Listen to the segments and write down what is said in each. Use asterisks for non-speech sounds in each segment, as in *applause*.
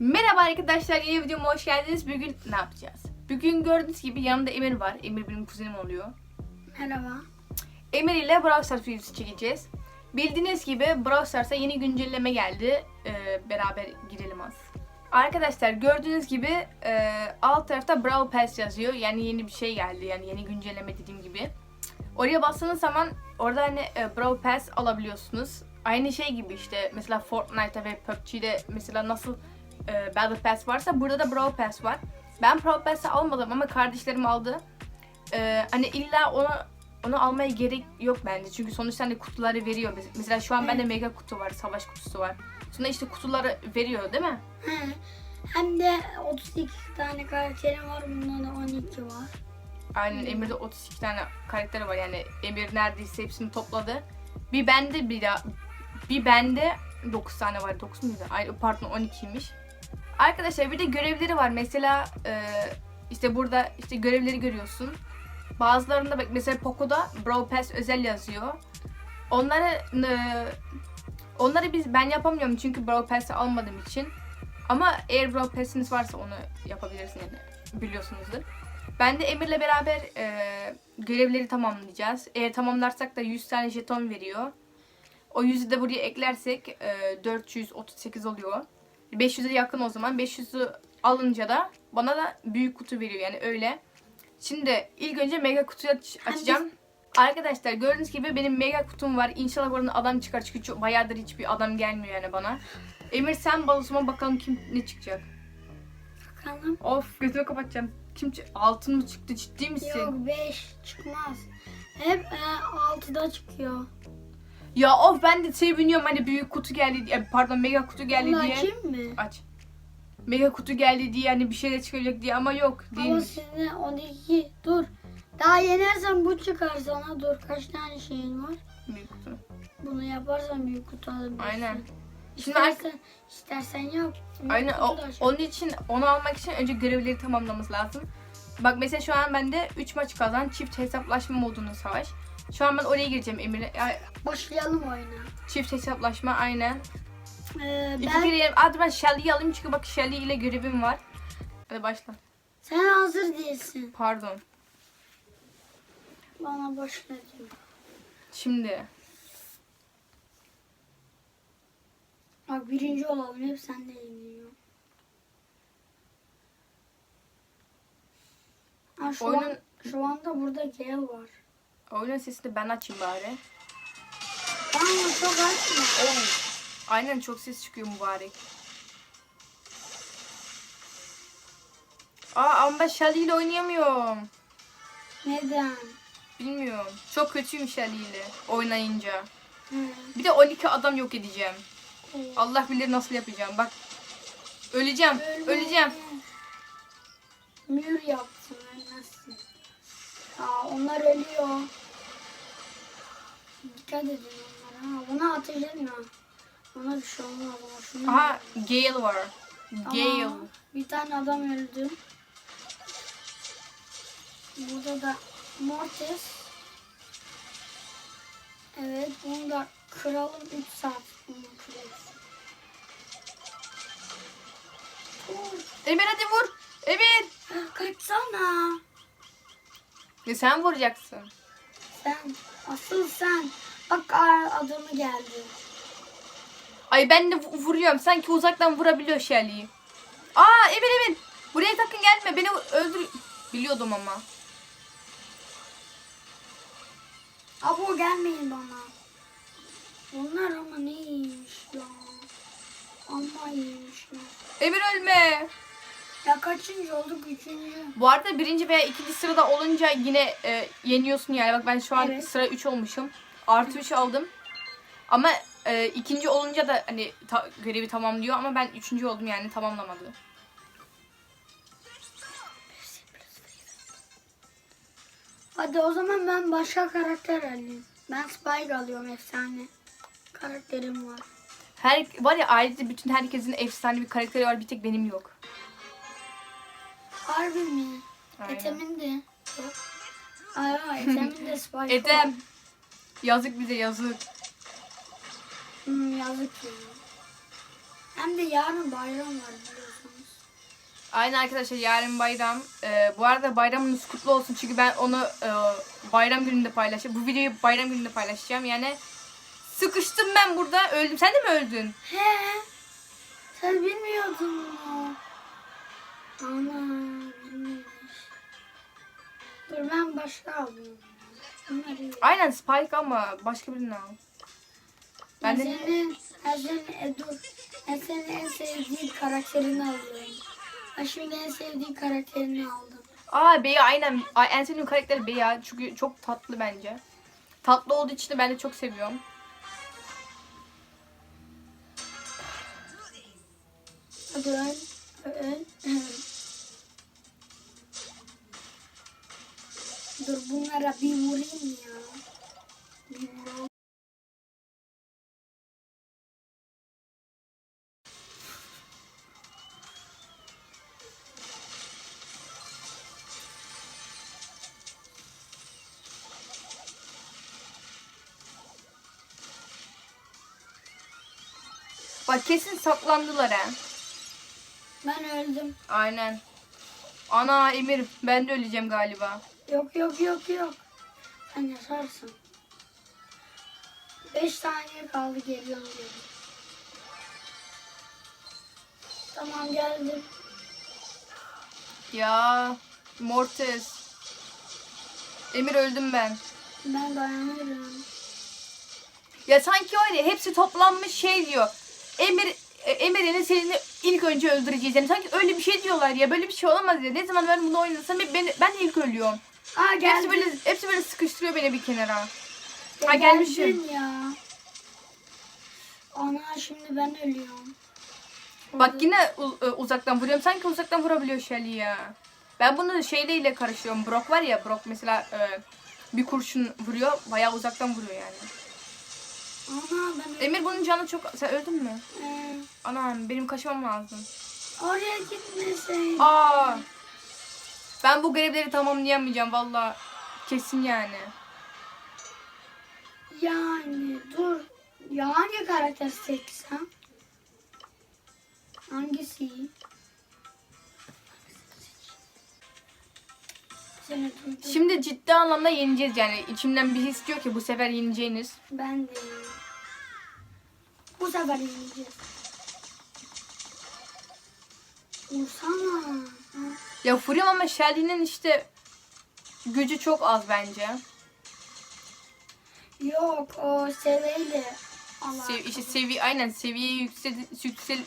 Merhaba arkadaşlar yeni videoma hoş geldiniz. Bugün ne yapacağız? Bugün gördüğünüz gibi yanımda Emir var. Emir benim kuzenim oluyor. Merhaba. Emir ile Brawl Stars videosu çekeceğiz. Bildiğiniz gibi Brawl Stars'a yeni güncelleme geldi. Ee, beraber girelim az. Arkadaşlar gördüğünüz gibi e, alt tarafta Brawl Pass yazıyor. Yani yeni bir şey geldi. Yani yeni güncelleme dediğim gibi. Oraya bastığınız zaman orada hani e, Brawl Pass alabiliyorsunuz. Aynı şey gibi işte mesela Fortnite'ta ve PUBG'de mesela nasıl e, Battle Pass varsa burada da Brawl Pass var. Ben Brawl Pass'ı almadım ama kardeşlerim aldı. E, hani illa onu onu almaya gerek yok bence. Çünkü sonuçta hani kutuları veriyor. Mes- Mesela şu an bende mega kutu var, savaş kutusu var. Sonra işte kutuları veriyor değil mi? He. Hem de 32 tane karakterim var. Bunda da 12 var. Aynen Emir'de 32 tane karakteri var. Yani Emir neredeyse hepsini topladı. Bir bende bir bir bende 9 tane var. 9 muydu? Ay pardon 12'ymiş. Arkadaşlar bir de görevleri var. Mesela e, işte burada işte görevleri görüyorsun. Bazılarında bak mesela Poco'da Brawl Pass özel yazıyor. Onları e, onları biz ben yapamıyorum çünkü Brawl Pass'ı almadığım için. Ama eğer Brawl Pass'iniz varsa onu yapabilirsiniz yani biliyorsunuzdur. Ben de Emir'le beraber e, görevleri tamamlayacağız. Eğer tamamlarsak da 100 tane jeton veriyor. O 100'ü de buraya eklersek e, 438 oluyor. 500'e yakın o zaman. 500'ü alınca da bana da büyük kutu veriyor yani öyle. Şimdi ilk önce mega kutuyu aç- açacağım. Arkadaşlar gördüğünüz gibi benim mega kutum var. İnşallah buradan adam çıkar çünkü çok, bayağıdır hiçbir adam gelmiyor yani bana. Emir sen balosuma bakalım kim ne çıkacak. Bakalım. Of gözümü kapatacağım. Kim çı- altın mı çıktı ciddi misin? Yok 5 çıkmaz. Hep e, 6'da çıkıyor. Ya of ben de seviniyorum hani büyük kutu geldi diye pardon mega kutu geldi Bunu diye. açayım mı? Aç. Mega kutu geldi diye hani bir şeyler çıkacak diye ama yok Ama değilmiş. sizde 12 dur. Daha yenersen bu çıkar sana. Dur kaç tane şeyin var? Büyük kutu. Bunu yaparsan büyük kutu alabilirsin. Aynen. Şimdi İstersen, istersen yap. Büyük aynen kutu o, da aç. onun için onu almak için önce görevleri tamamlamamız lazım. Bak mesela şu an bende 3 maç kazan çift hesaplaşma modunu savaş. Şu an ben oraya gireceğim Emir'e. Ya, Başlayalım oyuna. Çift hesaplaşma aynen. Ee, İki ben, kere yerim. Hadi ben Shelly'yi alayım çünkü bak Shelly ile görevim var. Hadi başla. sen hazır değilsin. Pardon. Bana başla diyor. Şimdi. Bak birinci olalım hep sen de. Ha, şu, Oyunun- an, şu anda burada Gale var. Oyunun sesini ben açayım bari. Tamam çok açma. Aynen çok ses çıkıyor mübarek. Aa ama ben Shelly ile oynayamıyorum. Neden? Bilmiyorum. Çok kötüyüm Shelly ile oynayınca. Hı. Bir de 12 adam yok edeceğim. Evet. Allah bilir nasıl yapacağım. Bak. Öleceğim. Ölme. Öleceğim. Mür yaptın ölmezsin. Aa, onlar ölüyor. Dikkat edin onlara. Buna ateş etme. Ona bir şey olmaz şunu. Aha Gale var. Gale. Aa, bir tane adam öldü. Burada da Mortis. Evet bunu da kıralım 3 saat bunu kırıyoruz. Dur. Emir hadi vur. Emir. Kaçsana. Ya sen vuracaksın. Sen. Asıl sen. Bak adamı geldi. Ay ben de vu- vuruyorum. Sanki uzaktan vurabiliyor Shelly'yi. Aa Emir Emir. Buraya sakın gelme. Beni öldür... Biliyordum ama. Abo gelmeyin bana. Bunlar ama ne iyiymiş ya. Amma iyiymişler. Emir ölme. Ya kaçıncı olduk? Üçüncü. Bu arada birinci veya ikinci sırada olunca yine e, yeniyorsun yani. Bak ben şu an Evet. sıra 3 olmuşum. Artı 3 aldım. Ama e, ikinci olunca da hani ta- görevi tamamlıyor ama ben üçüncü oldum yani tamamlamadı. Hadi o zaman ben başka karakter alayım. Ben Spike alıyorum efsane. Karakterim var. Her var ya ailede bütün herkesin efsane bir karakteri var bir tek benim yok. Harbi mi? Aynen. Etemin de. Ay ay Etemin de Spike var. Yazık bize yazık. Hmm, yazık ya. Hem de yarın bayram var biliyorsun. Aynen arkadaşlar yarın bayram. Ee, bu arada bayramınız kutlu olsun çünkü ben onu e, bayram gününde paylaşacağım. Bu videoyu bayram gününde paylaşacağım. Yani sıkıştım ben burada. Öldüm. Sen de mi öldün? He. Sen bilmiyordun mu? Ana bilmiyordum. Dur ben başka alayım. Aynen Spike ama başka birini al. Ben de senin, ben senin, e, dur. Ben senin en sevdiğin karakterini alıyorum. Şimdi en sevdiğin karakterini aldım. Aa Beya aynen. Ay, en sevdiğim karakter Beya. Çünkü çok tatlı bence. Tatlı olduğu için de ben de çok seviyorum. Hadi öl. Öl. Dur bunlara bir vurayım ya. Bir. Bak kesin saklandılar ha. Ben öldüm. Aynen. Ana Emir ben de öleceğim galiba. Yok yok yok yok. Sen yaşarsın. Beş saniye kaldı geliyorum geri. Tamam geldim. Ya Mortis. Emir öldüm ben. Ben dayanırım. Ya sanki ya hepsi toplanmış şey diyor. Emir e, seni ilk önce öldüreceğiz. Yani sanki öyle bir şey diyorlar ya. Böyle bir şey olamaz ya. Ne zaman ben bunu oynasam ben, ben ilk ölüyorum. Aa Hepsi geldim. böyle, hepsi böyle sıkıştırıyor beni bir kenara. Ya Ha, gelmişim. ya. Ana şimdi ben ölüyorum. Bak yine e, uzaktan vuruyorum. Sanki uzaktan vurabiliyor Shelly ya. Ben bunu şeyle karıştırıyorum. Brock var ya Brock mesela e, bir kurşun vuruyor. Bayağı uzaktan vuruyor yani. Ana ben. Emir bunun canı çok... Sen öldün mü? Ee, Anam benim kaçmam lazım. oraya gitmeseydin. Aa. Ben bu görevleri tamamlayamayacağım valla. Kesin yani. Yani dur. Ya hangi karakter seçsem? Hangisi iyi? Seni duydum. Şimdi ciddi anlamda yeneceğiz yani. İçimden bir his diyor ki bu sefer yeneceğiniz. Ben de. Bu sefer yeneceğiz. Vursana. Ya Fury'm ama Shelly'nin işte gücü çok az bence. Yok o seviyeyle. Sev, işte seviye aynen seviye yüksel, yüksel,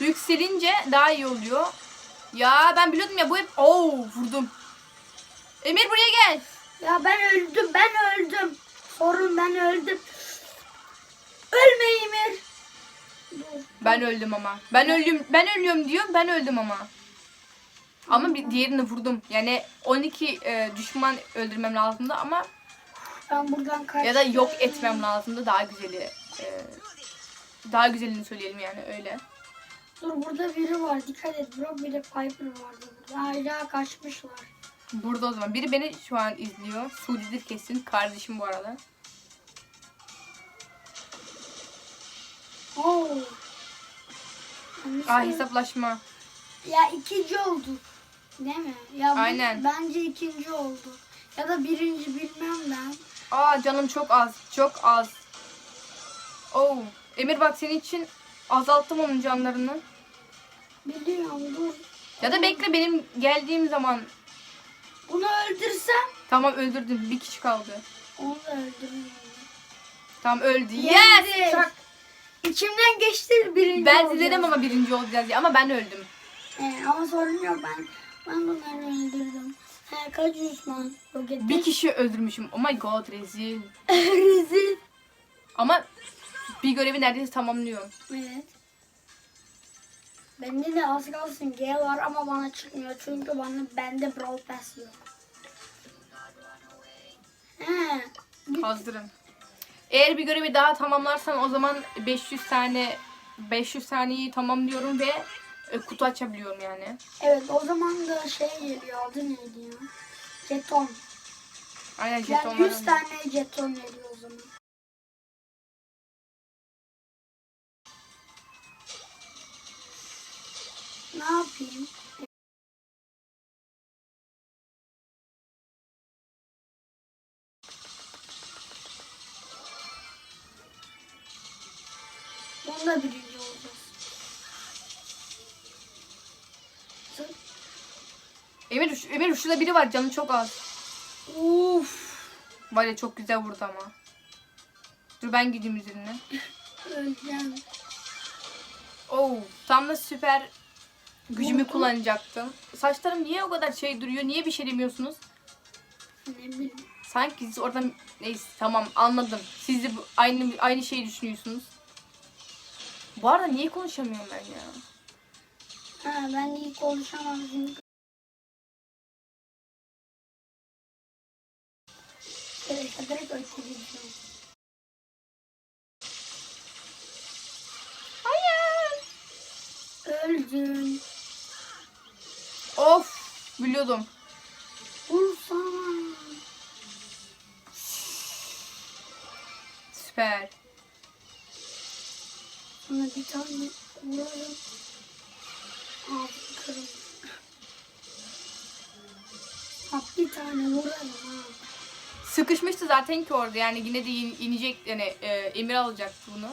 yükselince daha iyi oluyor. Ya ben biliyordum ya bu hep Oo vurdum. Emir buraya gel. Ya ben öldüm, ben öldüm. Sorun ben öldüm. Ölme Emir. Ben öldüm ama. Ben öldüm. Ben ölüyorum diyor. Ben öldüm ama. Ama bir diğerini vurdum. Yani 12 e, düşman öldürmem lazımdı ama Ben buradan kaçtım. ya da yok etmem lazımdı. Daha güzeli e, daha güzelini söyleyelim yani öyle. Dur burada biri var. Dikkat et. Brock bir de Piper vardı burada. Hala kaçmışlar. Burada o zaman. Biri beni şu an izliyor. Suudi'dir kesin. Kardeşim bu arada. Oo. Aa hesaplaşma. Ya ikinci olduk. Değil mi? Ya bu- Aynen. Bence ikinci oldu. Ya da birinci bilmem ben. Aa canım çok az. Çok az. Oo. Emir bak senin için azalttım onun canlarını. Biliyorum dur. Ya da bekle benim geldiğim zaman. Bunu öldürsem Tamam öldürdüm. Bir kişi kaldı. onu da öldürürüm. Tamam öldü. Yendik. Yes! Çak. İçimden geçti birinci Ben olacağız. dilerim ama birinci olacağız diye. Ama ben öldüm. Ee, ama sorun yok ben ben bunları öldürdüm. He, kaç düşman? Roket. Bir kişi öldürmüşüm. Oh my god rezil. *laughs* Rezil. Ama bir görevi neredeyse tamamlıyorum. Evet. Bende de az kalsın G var ama bana çıkmıyor çünkü bana bende Brawl Pass yok. He. bir- Hazırım. Eğer bir görevi daha tamamlarsam o zaman 500 tane 500 taneyi tamamlıyorum ve e, kutu açabiliyorum yani. Evet o zaman da şey geliyor adı neydi ya? Jeton. Aynen Yani jetonlar. 100 tane jeton veriyor o zaman. Ne yapayım? Şurada biri var canı çok az. Uf. Var ya çok güzel vurdu ama. Dur ben gideyim üzerine. Öleceğim. Oo, tam da süper gücümü Vurdu. kullanacaktım. Saçlarım niye o kadar şey duruyor? Niye bir şey demiyorsunuz? Ne bileyim. Sanki siz oradan neyse tamam anladım. Siz de bu- aynı aynı şeyi düşünüyorsunuz. Bu arada niye konuşamıyorum ben ya? Ha, ben iyi konuşamam. Direkt ötüreceğim. Hayır. Öldün. Of biliyordum. Vursana. Süper. Sana bir tane vurarım. Ağzı kırılır. Bak bir tane vurarım ha. Sıkışmıştı zaten ki orada yani yine de in- inecek yani e, Emir alacaktı bunu.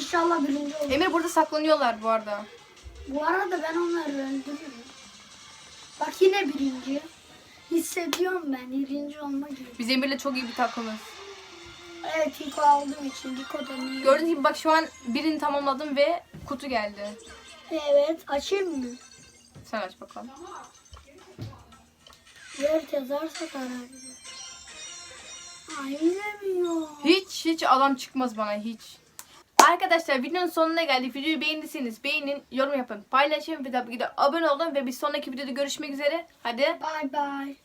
İnşallah birinci olur. Emir burada saklanıyorlar bu arada. Bu arada ben onları öldürürüm. Bak yine birinci. Hissediyorum ben birinci olma gibi. Biz Emir'le çok iyi bir takımız. Evet Hiko aldığım için Hiko da niye? Gördüğünüz gibi bak şu an birini tamamladım ve kutu geldi. Evet açayım mı? Sen aç bakalım. Dört yazarsa karar verir. Ay bilemiyor. Hiç hiç adam çıkmaz bana hiç. Arkadaşlar videonun sonuna geldik. Videoyu beğendiyseniz beğenin, yorum yapın, paylaşın ve tabii ki de abone olun ve bir sonraki videoda görüşmek üzere. Hadi Bye bye.